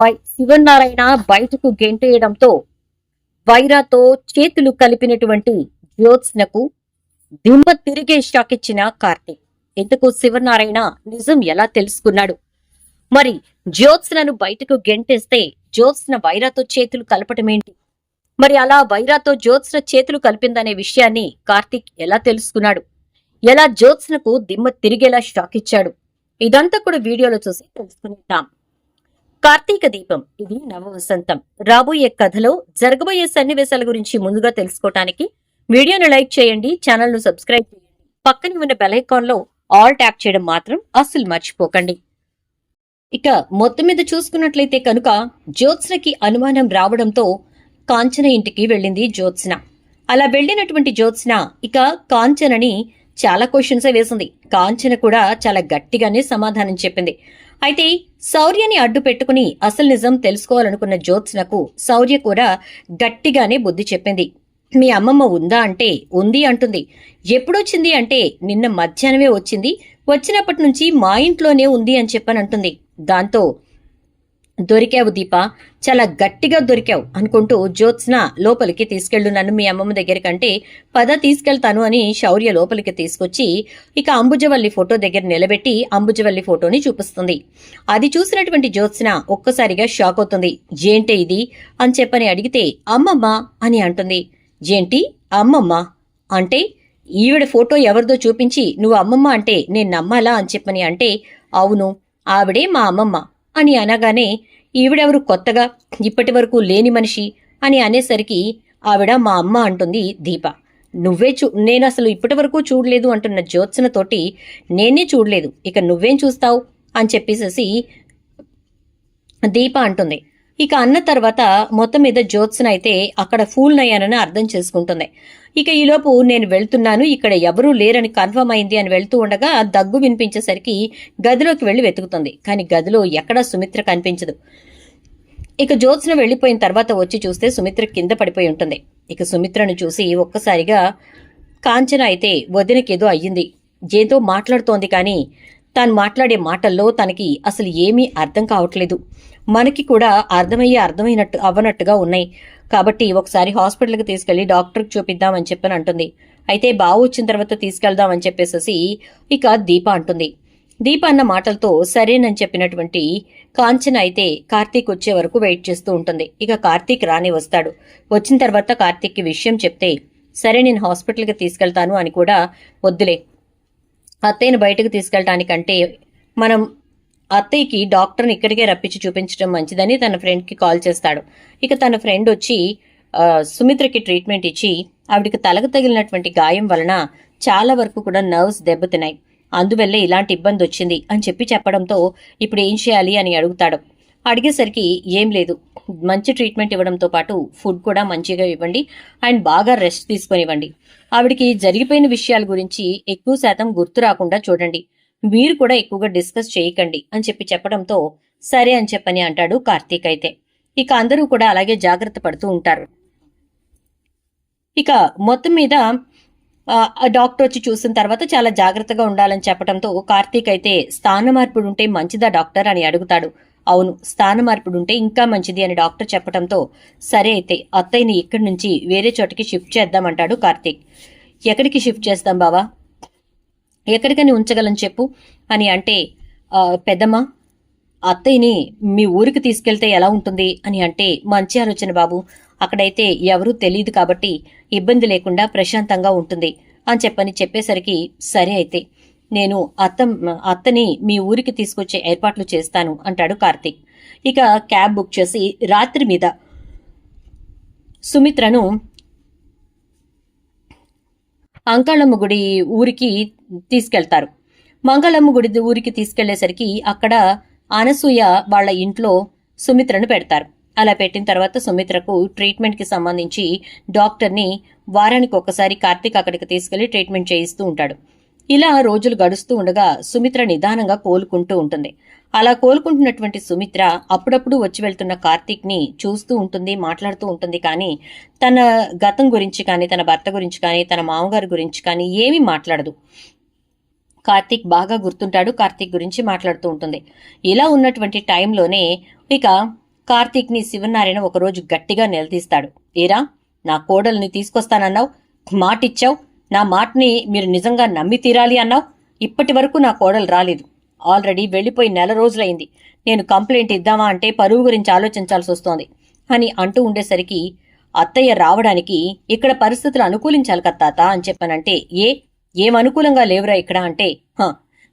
పై శివనారాయణ బయటకు గెంటేయడంతో వైరాతో చేతులు కలిపినటువంటి జ్యోత్స్నకు దిమ్మ తిరిగే షాక్ ఇచ్చిన కార్తీక్. ఎందుకు శివనారాయణ నిజం ఎలా తెలుసుకున్నాడు? మరి జ్యోత్స్నను బయటకు గెంటేస్తే జ్యోత్స్న వైరాతో చేతులు కలపటమేంటి మరి అలా వైరాతో జ్యోత్స్న చేతులు కలిపిందనే విషయాన్ని కార్తీక్ ఎలా తెలుసుకున్నాడు? ఎలా జ్యోత్స్నకు దిమ్మ తిరిగేలా షాక్ ఇచ్చాడు? ఇదంతా కూడా వీడియోలో చూసి తెలుసుకుంటాం కార్తీక దీపం. ఇది నవ వసంతం రాబోయే కథలో జరగబోయే సన్నివేశాల గురించి ముందుగా తెలుసుకోవటానికి వీడియోను లైక్ చేయండి ఛానల్ను సబ్స్క్రైబ్ చేయండి. పక్కనే ఉన్న బెలైకాన్లో లో ఆల్ ట్యాప్ చేయడం మాత్రం అస్సలు మర్చిపోకండి. ఇక మొత్తం మీద చూసుకున్నట్లయితే కనుక జ్యోత్స్నకి అనుమానం రావడంతో కాంచన ఇంటికి వెళ్ళింది జ్యోత్స్న. అలా వెళ్ళినటువంటి జ్యోత్స్న ఇక కాంచనని చాలా క్వశ్చన్స్ వేసింది. కాంచన కూడా చాలా గట్టిగానే సమాధానం చెప్పింది. అయితే శౌర్యని అడ్డు పెట్టుకుని అసలు నిజం తెలుసుకోవాలనుకున్న జ్యోత్స్నకు శౌర్య కూడా గట్టిగానే బుద్ధి చెప్పింది. మీ అమ్మమ్మ ఉందా అంటే ఉంది అంటుంది. ఎప్పుడొచ్చింది అంటే నిన్న మధ్యాహ్నమే వచ్చింది. వచ్చినప్పటి నుంచి మా ఇంట్లోనే ఉంది అని చెప్పనంటుంది దాంతో దొరికావు దీప. చాలా గట్టిగా దొరికావు అనుకుంటూ జ్యోత్స్న లోపలికి తీసుకెళ్ళు నన్ను మీ అమ్మమ్మ దగ్గరకంటే పద తీసుకెళ్తాను అని శౌర్య లోపలికి తీసుకొచ్చి ఇక అంబుజవల్లి ఫోటో దగ్గర నిలబెట్టి అంబుజవల్లి ఫోటోని చూపిస్తుంది. అది చూసినటువంటి జ్యోత్స్న ఒక్కసారిగా షాక్ అవుతుంది. ఏంటి ఇది? అని చెప్పని అడిగితే అమ్మమ్మ అని అంటుంది. ఏంటి? అమ్మమ్మ? అంటే ఈవిడ ఫోటో ఎవరిదో చూపించి నువ్వు అమ్మమ్మ అంటే నేను నమ్మాలా? అని చెప్పని అంటే అవును ఆవిడే మా అమ్మమ్మ. అని అనగానే ఈవిడెవరు కొత్తగా? ఇప్పటి వరకు లేని మనిషి? అని అనేసరికి ఆవిడ మా అమ్మ అంటుంది దీప. నువ్వే చూ నేను అసలు ఇప్పటి వరకు చూడలేదు అంటున్న జ్యోత్సనతోటి నేనే చూడలేదు ఇక నువ్వేం చూస్తావు? అని చెప్పేసేసి దీప అంటుంది. ఇక అన్న తర్వాత మొత్తం మీద జ్యోత్స్న అయితే అక్కడ ఫూల్ నయ్యానని అర్థం చేసుకుంటుంది. ఇక ఈలోపు నేను వెళ్తున్నాను ఇక్కడ ఎవరూ లేరని కన్ఫర్మ్ అయింది అని వెళ్తూ ఉండగా దగ్గు వినిపించేసరికి గదిలోకి వెళ్ళి వెతుకుతుంది. కానీ గదిలో ఎక్కడా సుమిత్ర కనిపించదు. ఇక జ్యోత్స్న వెళ్ళిపోయిన తర్వాత వచ్చి చూస్తే సుమిత్ర కింద పడిపోయి ఉంటుంది. ఇక సుమిత్రను చూసి ఒక్కసారిగా కాంచన అయితే వదినకేదో అయ్యింది. ఏదో మాట్లాడుతోంది కానీ తాను మాట్లాడే మాటల్లో తనకి అసలు ఏమీ అర్థం కావట్లేదు. మనకి కూడా అర్థమయ్యే అర్థమైనట్టు అవ్వనట్టుగా ఉన్నాయి. కాబట్టి ఒకసారి హాస్పిటల్కి తీసుకెళ్ళి డాక్టర్కి చూపిద్దామని చెప్పని అంటుంది. అయితే బావు వచ్చిన తర్వాత తీసుకెళ్దామని చెప్పేసేసి ఇక దీప అంటుంది. దీప అన్న మాటలతో సరేనని చెప్పినటువంటి కాంచన అయితే కార్తీక్ వచ్చే వరకు వెయిట్ చేస్తూ ఉంటుంది. ఇక కార్తీక్ రాని వస్తాడు. వచ్చిన తర్వాత కార్తీక్కి విషయం చెప్తే సరే నేను హాస్పిటల్కి తీసుకెళ్తాను అని కూడా వద్దులే. అత్తయ్యను బయటకు తీసుకెళ్ళటానికంటే మనం అత్తయ్యకి డాక్టర్ని ఇక్కడికే రప్పించి చూపించడం మంచిదని తన ఫ్రెండ్కి కాల్ చేస్తాడు. ఇక తన ఫ్రెండ్ వచ్చి సుమిత్రకి ట్రీట్మెంట్ ఇచ్చి ఆవిడకి తలకు తగిలినటువంటి గాయం వలన చాలా వరకు కూడా నర్వ్స్ దెబ్బతిన్నాయి. అందువల్లే ఇలాంటి ఇబ్బంది వచ్చింది అని చెప్పి చెప్పడంతో ఇప్పుడు ఏం చేయాలి అని అడుగుతాడు. అడిగేసరికి ఏం లేదు. మంచి ట్రీట్మెంట్ ఇవ్వడంతో పాటు ఫుడ్ కూడా మంచిగా ఇవ్వండి. అండ్ బాగా రెస్ట్ తీసుకొనివ్వండి. ఆవిడకి జరిగిపోయిన విషయాల గురించి ఎక్కువ శాతం గుర్తు రాకుండా చూడండి. మీరు కూడా ఎక్కువగా డిస్కస్ చేయకండి అని చెప్పి చెప్పడంతో సరే అని చెప్పని అంటాడు కార్తీక్ అయితే. ఇక అందరూ కూడా అలాగే జాగ్రత్త పడుతూ ఉంటారు. ఇక మొత్తం మీద డాక్టర్ వచ్చి చూసిన తర్వాత చాలా జాగ్రత్తగా ఉండాలని చెప్పడంతో కార్తీక్ అయితే స్థాన మార్పుడు ఉంటే మంచిదా డాక్టర్ అని అడుగుతాడు. అవును స్థాన మార్పుడు ఉంటే ఇంకా మంచిది అని డాక్టర్ చెప్పడంతో సరే అయితే అత్తయ్యని ఇక్కడి నుంచి వేరే చోటికి షిఫ్ట్ చేద్దామంటాడు కార్తీక్. ఎక్కడికి షిఫ్ట్ చేస్తాం బావా? ఎక్కడికని ఉంచగలను చెప్పు అని అంటే పెద్దమ్మా పెద్దమ్మ అత్తయ్యని మీ ఊరికి తీసుకెళ్తే ఎలా ఉంటుంది అని అంటే మంచి ఆలోచన బాబు. అక్కడైతే ఎవరూ తెలియదు కాబట్టి ఇబ్బంది లేకుండా ప్రశాంతంగా ఉంటుంది అని చెప్పని చెప్పేసరికి సరే అయితే. నేను అత్త అత్తని మీ ఊరికి తీసుకొచ్చే ఏర్పాట్లు చేస్తాను అంటాడు కార్తీక్. ఇక క్యాబ్ బుక్ చేసి రాత్రి మీద సుమిత్రను అంకాళమ్మ గుడి ఊరికి తీసుకెళ్తారు. మంగళమ్మ గుడి ఊరికి తీసుకెళ్ళేసరికి అక్కడ అనసూయ వాళ్ళ ఇంట్లో సుమిత్రను పెడతారు. అలా పెట్టిన తర్వాత సుమిత్రకు ట్రీట్మెంట్కి సంబంధించి డాక్టర్ని వారానికి ఒకసారి కార్తీక్ అక్కడికి తీసుకెళ్ళి ట్రీట్మెంట్ చేయిస్తూ ఉంటాడు. ఇలా రోజులు గడుస్తూ ఉండగా సుమిత్ర నిదానంగా కోలుకుంటూ ఉంటుంది. అలా కోలుకుంటున్నటువంటి సుమిత్ర అప్పుడప్పుడు వచ్చి వెళ్తున్న కార్తీక్ని చూస్తూ ఉంటుంది మాట్లాడుతూ ఉంటుంది. కానీ తన గతం గురించి కానీ తన భర్త గురించి కానీ తన మామగారి గురించి కానీ ఏమీ మాట్లాడదు. కార్తీక్ బాగా గుర్తుంటాడు కార్తీక్ గురించి మాట్లాడుతూ ఉంటుంది. ఇలా ఉన్నటువంటి టైంలోనే ఇక కార్తీక్ని శివనారాయణ ఒకరోజు గట్టిగా నిలదీస్తాడు. ఏరా నా కోడల్ని తీసుకొస్తానన్నావు? మాటిచ్చావు? నా మాటని మీరు నిజంగా నమ్మి తీరాలి అన్నావు? ఇప్పటి వరకు నా కోడలు రాలేదు. ఆల్రెడీ వెళ్ళిపోయి నెల రోజులైంది. నేను కంప్లైంట్ ఇద్దామా అంటే పరువు గురించి ఆలోచించాల్సి వస్తోంది అని అంటూ ఉండేసరికి అత్తయ్య రావడానికి ఇక్కడ పరిస్థితులు అనుకూలించాలి కత్తాత అని చెప్పానంటే ఏ? ఏం అనుకూలంగా లేవురా ఇక్కడ అంటే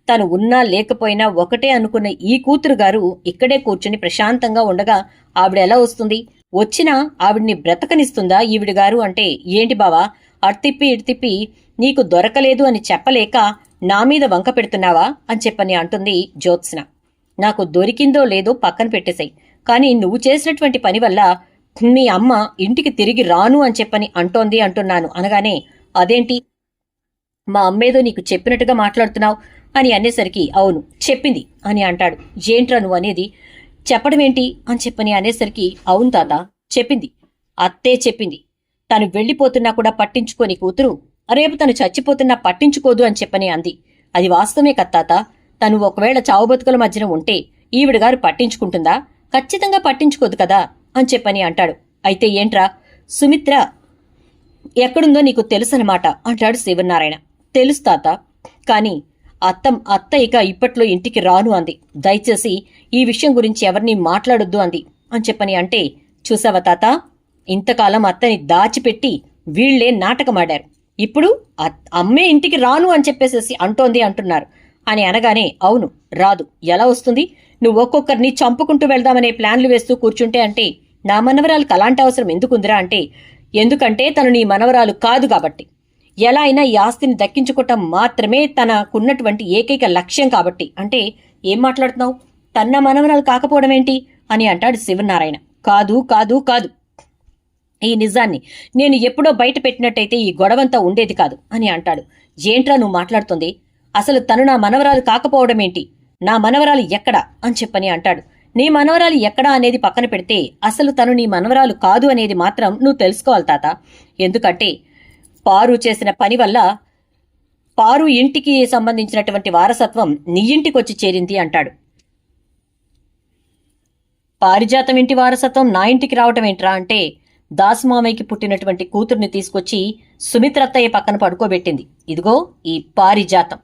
తను ఉన్నా లేకపోయినా ఒకటే అనుకున్న ఈ కూతురు గారు ఇక్కడే కూర్చుని ప్రశాంతంగా ఉండగా ఆవిడ ఎలా వస్తుంది? వచ్చినా ఆవిడ్ని బ్రతకనిస్తుందా ఈవిడ గారు అంటే ఏంటి బావా? అట్తిప్పి ఇటుతిప్పి నీకు దొరకలేదు అని చెప్పలేక నా మీద వంక పెడుతున్నావా? అని చెప్పని అంటుంది జ్యోత్స్న. నాకు దొరికిందో లేదో పక్కన పెట్టేశాయి కానీ నువ్వు చేసినటువంటి పని వల్ల మీ అమ్మ ఇంటికి తిరిగి రాను అని చెప్పని అంటోంది అంటున్నాను. అనగానే అదేంటి? మా అమ్మేదో నీకు చెప్పినట్టుగా మాట్లాడుతున్నావు? అని అనేసరికి అవును చెప్పింది అని అంటాడు. ఏంట్రా నువ్వు అనేది? చెప్పడం ఏంటి అని చెప్పని అనేసరికి అవును తాత చెప్పింది అత్తే చెప్పింది. తను వెళ్ళిపోతున్నా కూడా పట్టించుకోని కూతురు. రేపు తను చచ్చిపోతున్నా పట్టించుకోదు అని చెప్పని అంది. అది వాస్తవమే కత్తాత తను ఒకవేళ చావు బతుకుల మధ్యన ఉంటే ఈవిడ గారు పట్టించుకుంటుందా? ఖచ్చితంగా పట్టించుకోదు కదా అని చెప్పని అంటాడు. అయితే ఏంట్రా? సుమిత్ర ఎక్కడుందో నీకు తెలుసనమాట అంటాడు శివనారాయణ. తెలుసు తాత. కానీ అత్తం అత్త ఇక ఇప్పట్లో ఇంటికి రాను అంది. దయచేసి ఈ విషయం గురించి ఎవరిని మాట్లాడొద్దు అంది అని చెప్పని అంటే చూసావా తాత? ఇంతకాలం అత్తని దాచిపెట్టి వీళ్ళే నాటకమాడారు. ఇప్పుడు అమ్మే ఇంటికి రాను అని చెప్పేసేసి అంటోంది అంటున్నారు. అని అనగానే అవును రాదు. ఎలా వస్తుంది? నువ్వు ఒక్కొక్కరిని చంపుకుంటూ వెళ్దామనే ప్లాన్లు వేస్తూ కూర్చుంటే అంటే నా మనవరాలకు అలాంటి అవసరం ఎందుకుందిరా అంటే ఎందుకంటే తను నీ మనవరాలు కాదు కాబట్టి. ఎలా అయినా ఈ ఆస్తిని దక్కించుకోవటం మాత్రమే తనకున్నటువంటి ఏకైక లక్ష్యం కాబట్టి. అంటే ఏం మాట్లాడుతున్నావు? తన మనవరాలు కాకపోవడం ఏంటి అని అంటాడు శివనారాయణ. కాదు కాదు కాదు. ఈ నిజాన్ని నేను ఎప్పుడో బయట పెట్టినట్టయితే ఈ గొడవంతా ఉండేది కాదు అని అంటాడు. ఏంట్రా నువ్వు మాట్లాడుతుంది? అసలు తను నా మనవరాలు కాకపోవడం ఏంటి? నా మనవరాలు ఎక్కడా? అని చెప్పని అంటాడు. నీ మనవరాలు ఎక్కడా అనేది పక్కన పెడితే అసలు తను నీ మనవరాలు కాదు అనేది మాత్రం నువ్వు తెలుసుకోవాలి తాత. ఎందుకంటే పారు చేసిన పని వల్ల పారు ఇంటికి సంబంధించినటువంటి వారసత్వం నీ ఇంటికి వచ్చి చేరింది అంటాడు. పారిజాతం ఇంటి వారసత్వం నా ఇంటికి రావటం ఏంట్రా అంటే దాసుమామయ్యకి పుట్టినటువంటి కూతుర్ని తీసుకొచ్చి సుమిత్రత్తయ్య పక్కన పడుకోబెట్టింది. ఇదిగో ఈ పారిజాతం.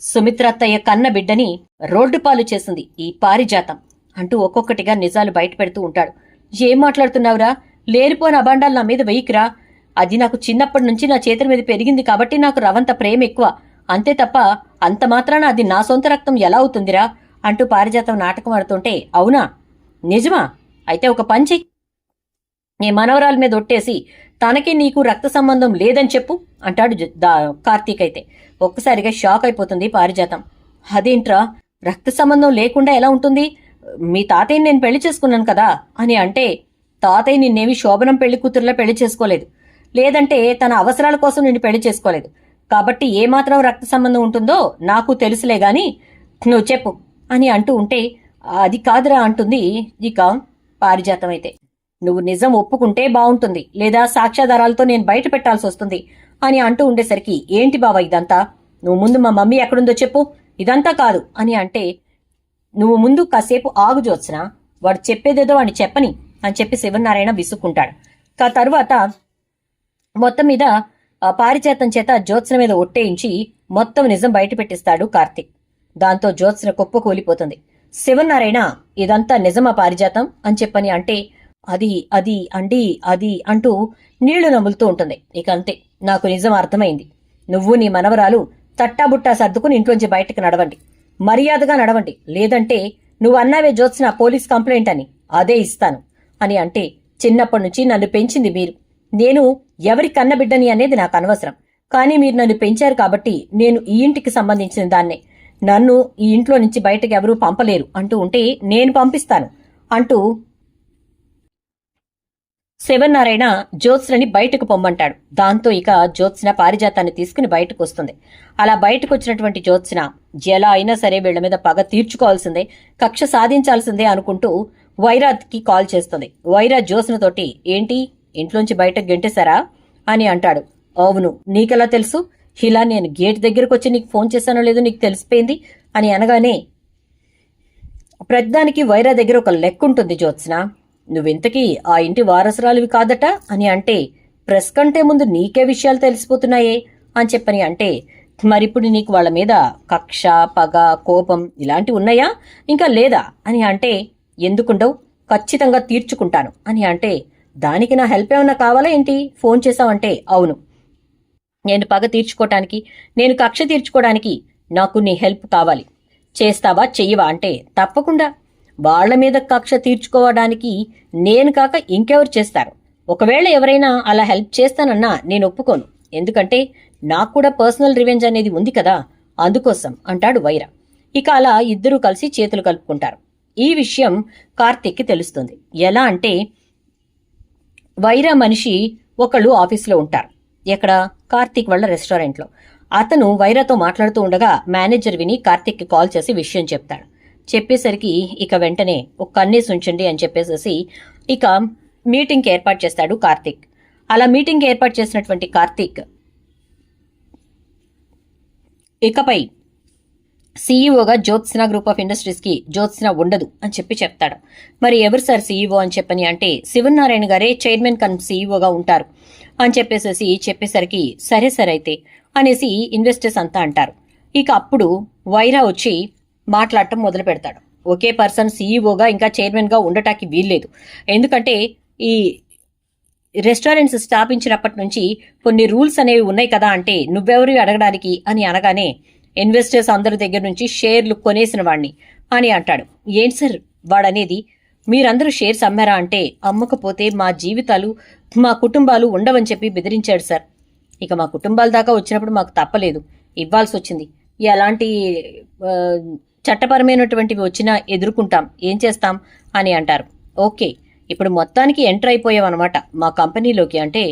సుమిత్రత్తయ్య కన్న బిడ్డని రోడ్డు పాలు చేసింది ఈ పారిజాతం. అంటూ ఒక్కొక్కటిగా నిజాలు బయట పెడుతూ ఉంటాడు. ఏం మాట్లాడుతున్నావురా? లేనిపోని అబాండాలు నా మీద వెయ్యికిరా అది నాకు చిన్నప్పటి నుంచి నా చేతుల మీద పెరిగింది కాబట్టి నాకు రవంత ప్రేమ ఎక్కువ. అంతే తప్ప అంత మాత్రాన అది నా సొంత రక్తం ఎలా అవుతుందిరా? అంటూ పారిజాతం నాటకం ఆడుతుంటే అవునా? నిజమా? అయితే ఒక పంచి నీ మనవరాల మీద ఒట్టేసి తనకి నీకు రక్త సంబంధం లేదని చెప్పు అంటాడు దా- కార్తీక్ అయితే ఒక్కసారిగా షాక్ అయిపోతుంది పారిజాతం. అదేంట్రా? రక్త సంబంధం లేకుండా ఎలా ఉంటుంది? మీ తాతయ్యని నేను పెళ్ళి చేసుకున్నాను కదా అని అంటే తాతయ్య నిన్నేమి శోభనం పెళ్ళి కూతురులా పెళ్ళి చేసుకోలేదు. లేదంటే తన అవసరాల కోసం నిన్ను పెళ్ళి చేసుకోలేదు. కాబట్టి ఏమాత్రం రక్త సంబంధం ఉంటుందో నాకు తెలుసులే గాని నువ్వు చెప్పు అని అంటూ ఉంటే అది కాదురా అంటుంది ఇక పారిజాతం అయితే నువ్వు నిజం ఒప్పుకుంటే బావుంటుంది లేదా సాక్ష్యాధారాలతో నేను బయట పెట్టాల్సి వస్తుంది అని అంటూ ఉండేసరికి ఏంటి బావ ఇదంతా? నువ్వు ముందు మా మమ్మీ ఎక్కడుందో చెప్పు. ఇదంతా కాదు అని అంటే నువ్వు ముందు కాసేపు ఆగు జోత్స్న వాడు చెప్పేదేదో వాడిని చెప్పని అని చెప్పి శివనారాయణ విసుక్కుంటాడు. కా తరువాత మొత్తం మీద ఆ పారిచేతం చేత జ్యోత్సన మీద ఒట్టేయించి మొత్తం నిజం బయట పెట్టిస్తాడు కార్తీక్. దాంతో జ్యోత్సన కుప్ప కూలిపోతుంది శివనారాయణ ఇదంతా నిజమా పారిజాతం? అని చెప్పని అంటే అది అది అండి అది అంటూ నీళ్ళు నములుతూ ఉంటుంది. ఇక అంతే. నాకు నిజం అర్థమైంది. నువ్వు నీ మనవరాలు తట్టాబుట్టా సర్దుకుని ఇంట్లోంచి బయటకు నడవండి. మర్యాదగా నడవండి. లేదంటే నువ్వు అన్నావే జ్యోత్స్న పోలీస్ కంప్లైంట్ అని. అదే ఇస్తాను. అని అంటే చిన్నప్పటి నుంచి నన్ను పెంచింది మీరు. నేను ఎవరి కన్నబిడ్డని అనేది నాకు అనవసరం. కానీ మీరు నన్ను పెంచారు కాబట్టి నేను ఈ ఇంటికి సంబంధించిన దాన్నే. నన్ను ఈ ఇంట్లో నుంచి బయటకు ఎవరూ పంపలేరు అంటూ ఉంటే నేను పంపిస్తాను అంటూ శివనారాయణ జ్యోత్స్నని బయటకు పొమ్మంటాడు. దాంతో ఇక జ్యోత్స్న పారిజాతాన్ని తీసుకుని బయటకు వస్తుంది అలా బయటకు వచ్చినటువంటి జ్యోత్స్న ఎలా అయినా సరే వీళ్ళ మీద పగ తీర్చుకోవాల్సిందే కక్ష సాధించాల్సిందే అనుకుంటూ వైరాత్కి కాల్ చేస్తుంది. వైరా జ్యోత్స్నతోటి ఏంటి? ఇంట్లోంచి బయటకు గెంటేశారా? అని అంటాడు. అవును. నీకెలా తెలుసు? ఇలా నేను గేట్ దగ్గరకు వచ్చి నీకు ఫోన్ చేశానో లేదో నీకు తెలిసిపోయింది? అని అనగానే ప్రతిదానికి వైరా దగ్గర ఒక లెక్క ఉంటుంది జ్యోత్స్న. నువ్వింతకీ ఆ ఇంటి వారసురాలివి కాదట? అని అంటే ప్రెస్ కంటే ముందు నీకే విషయాలు తెలిసిపోతున్నాయే అని చెప్పని అంటే మరిప్పుడు నీకు వాళ్ళ మీద కక్ష పగ కోపం ఇలాంటివి ఉన్నాయా? ఇంకా లేదా? అని అంటే ఎందుకుండవు? ఖచ్చితంగా తీర్చుకుంటాను. అని అంటే దానికి నా హెల్ప్ ఏమన్నా కావాలా ఏంటి? ఫోన్ చేశావంటే అవును. నేను పగ తీర్చుకోవటానికి నేను కక్ష తీర్చుకోవడానికి నాకు నీ హెల్ప్ కావాలి. చేస్తావా చెయ్యవా అంటే తప్పకుండా. వాళ్ళ మీద కక్ష తీర్చుకోవడానికి నేను కాక ఇంకెవరు చేస్తారు? ఒకవేళ ఎవరైనా అలా హెల్ప్ చేస్తానన్నా నేను ఒప్పుకోను. ఎందుకంటే నాకు కూడా పర్సనల్ రివెంజ్ అనేది ఉంది కదా అందుకోసం అంటాడు వైర. ఇక అలా ఇద్దరూ కలిసి చేతులు కలుపుకుంటారు. ఈ విషయం కార్తీక్కి తెలుస్తుంది. ఎలా అంటే వైరా మనిషి ఒకళ్ళు ఆఫీస్లో ఉంటారు. ఎక్కడ? కార్తీక్ వాళ్ళ రెస్టారెంట్లో. అతను వైరాతో మాట్లాడుతూ ఉండగా మేనేజర్ విని కార్తిక్కి కాల్ చేసి విషయం చెప్తాడు. చెప్పేసరికి ఇక వెంటనే ఒక కన్నేసి ఉంచండి అని చెప్పేసేసి ఇక మీటింగ్కి ఏర్పాటు చేస్తాడు కార్తీక్. అలా మీటింగ్ ఏర్పాటు చేసినటువంటి కార్తీక్ ఇకపై సీఈఓగా జ్యోత్స్న గ్రూప్ ఆఫ్ ఇండస్ట్రీస్కి జ్యోత్స్న ఉండదు అని చెప్పి చెప్తాడు. మరి ఎవరు సార్ సీఈఓ అని చెప్పని అంటే శివనారాయణ గారే చైర్మన్ కన్ సీఈఓగా ఉంటారు అని చెప్పేసేసి చెప్పేసరికి సరే సరే అయితే అనేసి ఇన్వెస్టర్స్ అంతా అంటారు. ఇక అప్పుడు వైరా వచ్చి మాట్లాడటం మొదలు పెడతాడు. ఒకే పర్సన్ సీఈఓగా ఇంకా చైర్మన్గా ఉండటానికి వీల్లేదు. ఎందుకంటే ఈ రెస్టారెంట్స్ స్థాపించినప్పటి నుంచి కొన్ని రూల్స్ అనేవి ఉన్నాయి కదా అంటే నువ్వెవరు అడగడానికి అని అనగానే ఇన్వెస్టర్స్ అందరి దగ్గర నుంచి షేర్లు కొనేసిన వాడిని అని అంటాడు. ఏంటి సార్ వాడనేది? మీరందరూ షేర్స్ అమ్మారా అంటే అమ్మకపోతే మా జీవితాలు మా కుటుంబాలు ఉండవని చెప్పి బెదిరించాడు సార్. ఇక మా కుటుంబాల దాకా వచ్చినప్పుడు మాకు తప్పలేదు. ఇవ్వాల్సి వచ్చింది ఎలాంటి చట్టపరమైనటువంటివి వచ్చినా ఎదుర్కొంటాం. ఏం చేస్తాం? అని అంటారు. ఓకే. ఇప్పుడు మొత్తానికి ఎంటర్ అయిపోయావన్నమాట మా కంపెనీలోకి అంటే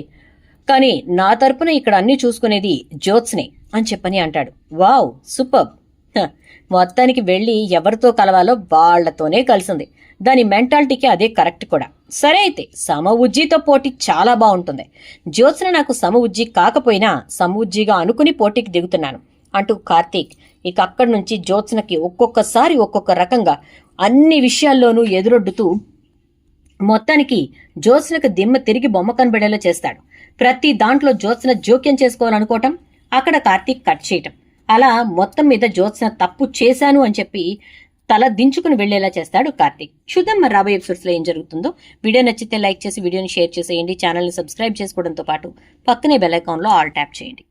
కానీ నా తరపున ఇక్కడ అన్నీ చూసుకునేది జ్యోత్స్నే అని చెప్పని అంటాడు. వావ్! సూపర్! మొత్తానికి వెళ్ళి ఎవరితో కలవాలో వాళ్ళతోనే కలిసింది. దాని మెంటాలిటీకి అదే కరెక్ట్ కూడా. సరే అయితే సమ ఉజ్జీతో పోటీ చాలా బాగుంటుంది. జ్యోత్స్న నాకు సమ ఉజ్జి కాకపోయినా సమ ఉజ్జిగా అనుకుని పోటీకి దిగుతున్నాను. అంటూ కార్తీక్ ఇక అక్కడి నుంచి జ్యోత్స్నకి ఒక్కొక్కసారి ఒక్కొక్క రకంగా అన్ని విషయాల్లోనూ ఎదురొడ్డుతూ మొత్తానికి జ్యోత్స్నకు దిమ్మ తిరిగి బొమ్మ కనబడేలా చేస్తాడు. ప్రతి దాంట్లో జ్యోత్స్న జోక్యం చేసుకోవాలనుకోవటం అక్కడ కార్తీక్ కట్ చేయటం. అలా మొత్తం మీద జ్యోత్స్న తప్పు చేశాను అని చెప్పి తల దించుకుని వెళ్ళేలా చేస్తాడు కార్తీక్. చూద్దాం మరి రాబోయే ఎపిసోడ్స్లో ఏం జరుగుతుందో. వీడియో నచ్చితే లైక్ చేసి వీడియోని షేర్ చేసేయండి. ఛానల్ని సబ్స్క్రైబ్ చేసుకోవడంతో పాటు పక్కనే బెల్ ఐకాన్ ఆల్ ట్యాప్ చేయండి.